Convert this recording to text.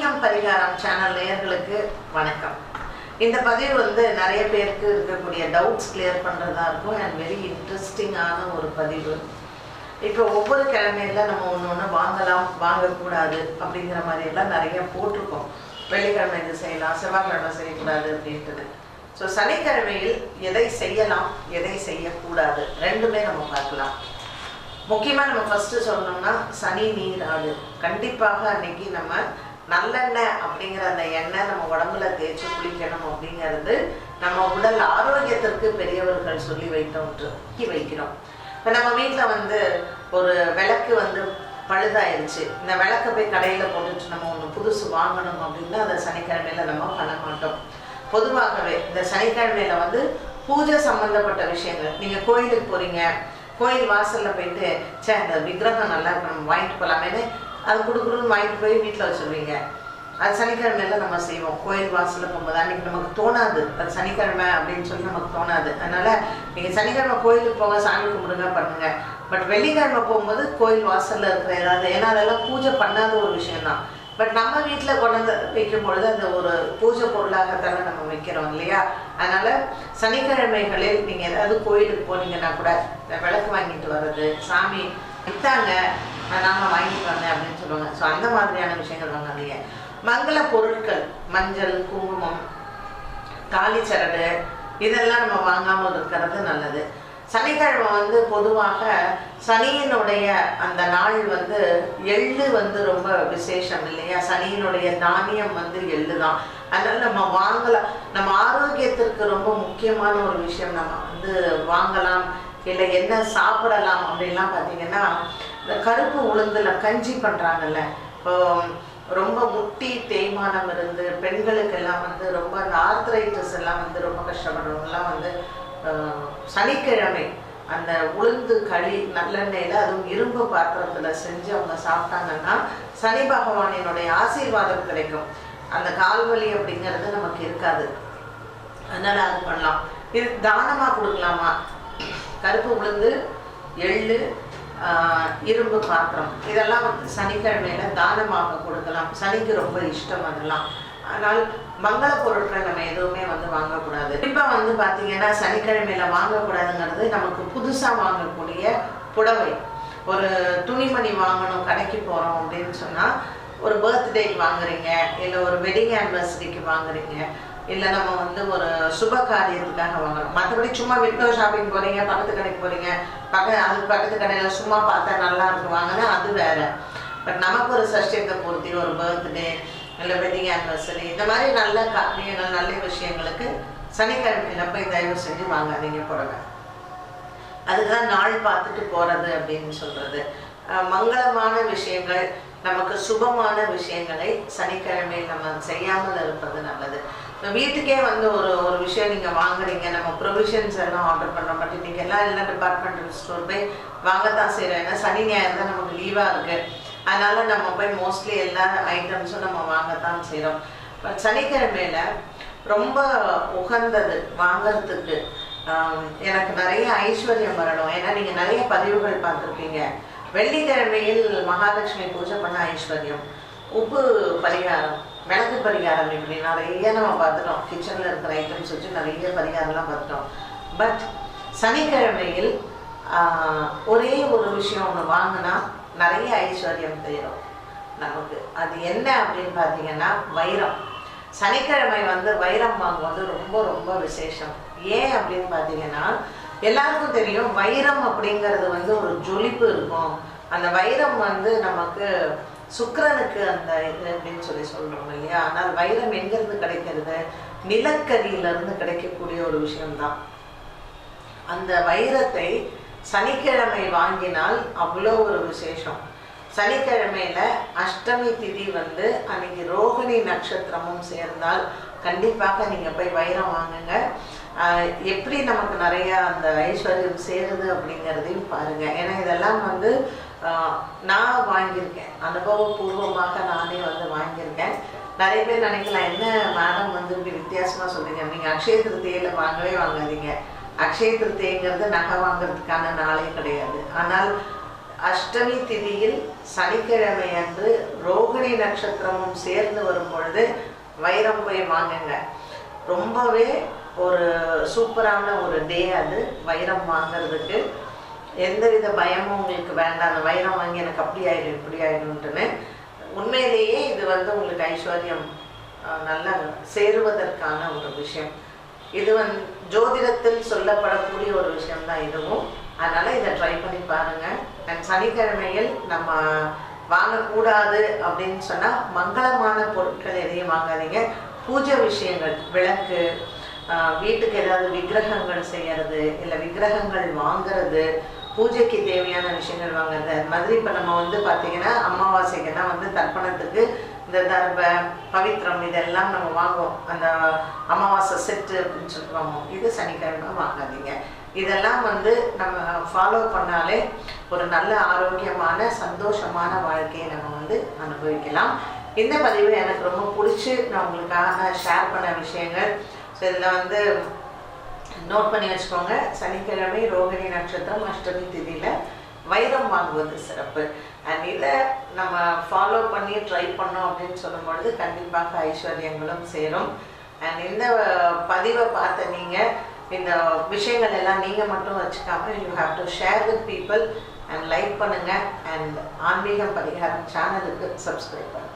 ஆன்மீகம் பரிகாரம் சேனல் நேயர்களுக்கு வணக்கம். இந்த பதிவு வந்து நிறைய பேருக்கு இருக்கக்கூடிய டவுட்ஸ் கிளியர் பண்ணுறதா இருக்கும். அண்ட் வெரி இன்ட்ரெஸ்டிங்கான ஒரு பதிவு. இப்போ ஒவ்வொரு கிழமையில நம்ம ஒன்று ஒன்று வாங்கலாம் வாங்கக்கூடாது அப்படிங்கிற மாதிரி எல்லாம் நிறைய போட்டிருக்கோம். வெள்ளிக்கிழமை இது செய்யலாம் செவ்வாய்க்கிழமை செய்யக்கூடாது அப்படின்ட்டு ஸோ சனிக்கிழமையில் எதை செய்யலாம் எதை செய்யக்கூடாது ரெண்டுமே நம்ம பார்க்கலாம். முக்கியமாக நம்ம ஃபஸ்ட்டு சொல்லணும்னா சனி நீர் ஆடு கண்டிப்பாக அன்னைக்கு நம்ம நல்லெண்ணெய் அப்படிங்கிற அந்த எண்ணெய் நம்ம உடம்புல தேய்ச்சி குளிக்கணும் அப்படிங்கிறது நம்ம உடல் ஆரோக்கியத்திற்கு பெரியவர்கள் சொல்லி வைத்தோன்று வைக்கிறோம். இப்போ நம்ம வீட்டில் வந்து ஒரு விளக்கு வந்து பழுதாயிருச்சு. இந்த விளக்கை போய் கடையில் போட்டுட்டு நம்ம ஒன்று புதுசு வாங்கணும் அப்படின்னா அதை சனிக்கிழமையில நம்ம பண்ண மாட்டோம். பொதுவாகவே இந்த சனிக்கிழமையில வந்து பூஜை சம்பந்தப்பட்ட விஷயங்கள். நீங்கள் கோயிலுக்கு போறீங்க கோயில் வாசலில் போயிட்டு சே அந்த விக்கிரகம் நல்லா இருக்கு நம்ம வாங்கிட்டு போகலாமேன்னு அது கொடுக்குறோன்னு வாங்கிட்டு போய் வீட்டில் வச்சுருவீங்க. அது சனிக்கிழமையில நம்ம செய்வோம். கோயில் வாசலில் போகும்போது அன்னைக்கு நமக்கு தோணாது. அது சனிக்கிழமை அப்படின்னு சொல்லி நமக்கு தோணாது. அதனால் நீங்கள் சனிக்கிழமை கோயிலுக்கு போக சாமி கும்பிடுங்க பண்ணுங்க. பட் வெள்ளிக்கிழமை போகும்போது கோயில் வாசலில் இருக்கிற ஏதாவது ஏன்னா அதெல்லாம் பூஜை பண்ணாத ஒரு விஷயம்தான். பட் நம்ம வீட்டில் கொண்டு வைக்கும் பொழுது அந்த ஒரு பூஜை பொருளாகத்தானே நம்ம வைக்கிறோம் இல்லையா? அதனால் சனிக்கிழமைகளில் நீங்கள் ஏதாவது கோயிலுக்கு போனீங்கன்னா கூட விளக்கு வாங்கிட்டு வர்றது சாமி விற்றாங்க நாங்கள் வாங்கிட்டு வந்தேன் அப்படின்னு சொல்லுவாங்க. ஸோ அந்த மாதிரியான விஷயங்கள் வாங்காதீங்க மங்கள பொருட்கள் மஞ்சள் குங்குமம் தாலி சரடு இதெல்லாம் நம்ம வாங்காமல் இருக்கிறது நல்லது. சனிக்கிழமை வந்து பொதுவாக சனியினுடைய அந்த நாள் வந்து எள்ளு வந்து ரொம்ப விசேஷம் இல்லையா? சனியினுடைய தானியம் வந்து எள்ளு தான். அதனால நம்ம வாங்கலாம் நம்ம ஆரோக்கியத்திற்கு ரொம்ப முக்கியமான ஒரு விஷயம் நம்ம வந்து வாங்கலாம். இல்லை என்ன சாப்பிடலாம் அப்படின்லாம் பார்த்தீங்கன்னா இந்த கருப்பு உளுந்துல கஞ்சி பண்ணுறாங்கல்ல இப்போ ரொம்ப முட்டி தேய்மானம் இருந்து பெண்களுக்கெல்லாம் வந்து ரொம்ப அந்த ஆர்த்ரைட்டிஸ் எல்லாம் வந்து ரொம்ப கஷ்டப்படுறவங்கலாம் வந்து சனிக்கிழமை அந்த உளுந்து களி நல்லெண்ணெயில் அதுவும் இரும்பு பாத்திரத்தில் செஞ்சு அவங்க சாப்பிட்டாங்கன்னா சனி பகவானினுடைய ஆசீர்வாதம் கிடைக்கும். அந்த கால்வலி அப்படிங்கிறது நமக்கு இருக்காது. அதனால அது பண்ணலாம். இது தானமாக கொடுக்கலாமா? கருப்பு உளுந்து எள்ளு இரும்பு பாத்திரம். இதெல்லாம் வந்து சனிக்கிழமையில தானமாக கொடுக்கலாம். சனிக்கு ரொம்ப இஷ்டம் அதெல்லாம். ஆனால் மங்கள பொருட்களை நம்ம எதுவுமே வந்து வாங்கக்கூடாது. குறிப்பாக வந்து பார்த்தீங்கன்னா சனிக்கிழமையில வாங்கக்கூடாதுங்கிறது நமக்கு புதுசாக வாங்கக்கூடிய புடவை. ஒரு துணிமணி வாங்கணும் கடைக்கு போகிறோம் அப்படின்னு சொன்னால் ஒரு பர்த்டேக்கு வாங்குறீங்க இல்லை ஒரு வெட்டிங் ஆனிவர்சரிக்கு வாங்குறீங்க இல்லை நம்ம வந்து ஒரு சுப காரியத்துக்காக வாங்குறோம். மற்றபடி சும்மா விண்டோ ஷாப்பிங் போகிறீங்க பக்கத்து கடைக்கு போகிறீங்க பக்க அதுக்கு பக்கத்து கடையில் சும்மா பார்த்தா நல்லா இருக்கு வாங்கினா அது வேற. பட் நமக்கு ஒரு சஷ்டியத்தை பூர்த்தி ஒரு பர்த்டே இல்லை வெட்டிங் ஆனிவர்சரி இந்த மாதிரி நல்ல காரியங்கள் நல்ல விஷயங்களுக்கு சனிக்கிழமையில போய் தயவு செஞ்சு வாங்காதீங்க புடவை அதுதான் நாள் பார்த்துட்டு போறது அப்படின்னு சொல்றது. மங்களமான விஷயங்கள் நமக்கு சுபமான விஷயங்களை சனிக்கிழமை நம்ம செய்யாமல் இருப்பது நல்லது. இப்போ வீட்டுக்கே வந்து ஒரு ஒரு விஷயம் நீங்க வாங்குறீங்க நம்ம ப்ரொவிஷன்ஸ் எல்லாம் ஆர்டர் பண்றோம் பட் நீங்கள் எல்லாம் எல்லா டிபார்ட்மெண்டல் ஸ்டோர் போய் வாங்கத்தான் செய்கிறோம் ஏன்னா சனி ஞாயிறு தான் நமக்கு லீவா இருக்கு. அதனால நம்ம போய் மோஸ்ட்லி எல்லா ஐட்டம்ஸும் நம்ம வாங்கத்தான் செய்கிறோம் பட் சனிக்கிழமையில ரொம்ப உகந்தது வாங்கிறதுக்கு. எனக்கு நிறைய ஐஸ்வர்யம் வரணும். ஏன்னா நீங்க நிறைய பதிவுகள் பார்த்துருப்பீங்க. வெள்ளிக்கிழமையில் மகாலட்சுமி பூஜை பண்ண ஐஸ்வர்யம். உப்பு பரிகாரம் விளக்கு பரிகாரம் இப்படி நிறைய நம்ம பார்த்துட்டோம். கிச்சனில் இருக்கிற ஐட்டம்ஸ் வச்சு நிறைய பரிகாரம்லாம் பார்த்துட்டோம். பட் சனிக்கிழமையில் ஒரே ஒரு விஷயம் ஒன்று வாங்கினா நிறைய ஐஸ்வர்யம் தேரும். நமக்கு. அது என்ன அப்படின்னு பார்த்தீங்கன்னா வைரம். சனிக்கிழமை வந்து வைரம் வாங்குவது ரொம்ப ரொம்ப விசேஷம். ஏன் அப்படின்னு பார்த்தீங்கன்னா எல்லாருக்கும் தெரியும் வைரம் அப்படிங்கிறது வந்து ஒரு ஜொலிப்பு இருக்கும். அந்த வைரம் வந்து நமக்கு சுக்கரனுக்கு அந்த இது அப்படின்னு சொல்லி சொல்றோம் இல்லையா? ஆனால் வைரம் எங்கிருந்து கிடைக்கிறது? நிலக்கரியிலிருந்து கிடைக்கக்கூடிய ஒரு விஷயம்தான். அந்த வைரத்தை சனிக்கிழமை வாங்கினால் அவ்வளோ ஒரு விசேஷம். சனிக்கிழமையில அஷ்டமி திதி வந்து அன்னைக்கு ரோகிணி நட்சத்திரமும் சேர்ந்தால் கண்டிப்பாக நீங்க போய் வைரம் வாங்குங்க. எப்படி நமக்கு நிறைய அந்த ஐஸ்வர்யம் சேருது அப்படிங்கிறதையும் பாருங்க. ஏன்னா இதெல்லாம் வந்து நான் வாங்கியிருக்கேன். அனுபவபூர்வமாக நானே வந்து வாங்கியிருக்கேன். நிறைய பேர் நினைக்கலாம் என்ன மேடம் வந்து இப்படி வித்தியாசமாக சொல்றீங்க? நீங்கள் அக்ஷய திருத்தியில் வாங்கவே வாங்காதீங்க. அக்ஷய திருத்திங்கிறது நகை வாங்குறதுக்கான நாளே கிடையாது. ஆனால் அஷ்டமி திதியில் சனிக்கிழமை அன்று ரோகிணி நட்சத்திரமும் சேர்ந்து வரும் பொழுது வைரம் போய் வாங்குங்க. ரொம்பவே ஒரு சூப்பரான ஒரு டே அது வைரம் வாங்குறதுக்கு. எந்தவித பயமும் உங்களுக்கு வேண்டாம். அந்த வைரம் வாங்கி எனக்கு அப்படி ஆயிடும் இப்படி ஆயிடும்ட்டுன்னு உண்மையிலேயே இது வந்து உங்களுக்கு ஐஸ்வர்யம் நல்லா சேருவதற்கான ஒரு விஷயம். இது வந்து ஜோதிடத்தில் சொல்லப்படக்கூடிய ஒரு விஷயம் தான் இதுவும். அதனால் இதை ட்ரை பண்ணி பாருங்க. அண்ட் சனிக்கிழமையில் நம்ம வாங்கக்கூடாது அப்படின்னு சொன்னால் மங்களமான பொருட்கள் எதையும் வாங்காதீங்க. பூஜை விஷயங்கள் விளக்கு வீட்டுக்கு ஏதாவது விக்கிரகங்கள் செய்யறது இல்லை விக்கிரகங்கள் வாங்குறது பூஜைக்கு தேவையான விஷயங்கள் வாங்குறது. அது மாதிரி இப்போ நம்ம வந்து பார்த்தீங்கன்னா அமாவாசைக்கெல்லாம் வந்து தர்ப்பணத்துக்கு இந்த தர்ப பவித்ரம் இதெல்லாம் நம்ம வாங்குவோம். அந்த அமாவாசை செட்டு அப்படின்னு சொல்லிட்டு வாங்குவோம். இது சனிக்கிழமை வாங்காதீங்க. இதெல்லாம் வந்து நம்ம ஃபாலோ பண்ணாலே ஒரு நல்ல ஆரோக்கியமான சந்தோஷமான வாழ்க்கையை நம்ம வந்து அனுபவிக்கலாம். இந்த பதிவு எனக்கு ரொம்ப பிடிச்சி நான் உங்களுக்காக ஷேர் பண்ண விஷயங்கள் ஸோ இதில் வந்து நோட் பண்ணி வச்சுக்கோங்க. சனிக்கிழமை ரோகிணி நட்சத்திரம் அஷ்டமி திதியில் வைரம் வாங்குவது சிறப்பு. அண்ட் இதை நம்ம ஃபாலோ பண்ணி ட்ரை பண்ணோம் அப்படின்னு சொல்லும்பொழுது கண்டிப்பாக ஐஸ்வர்யங்களும் சேரும். அண்ட் இந்த பதிவை பார்த்த நீங்கள் இந்த விஷயங்கள் எல்லாம் நீங்கள் மட்டும் வச்சுக்காம you have to share with people and like பண்ணுங்கள் அண்ட் ஆன்மீகம் பரிகாரம் சேனலுக்கு சப்ஸ்கிரைப் பண்ணுங்கள்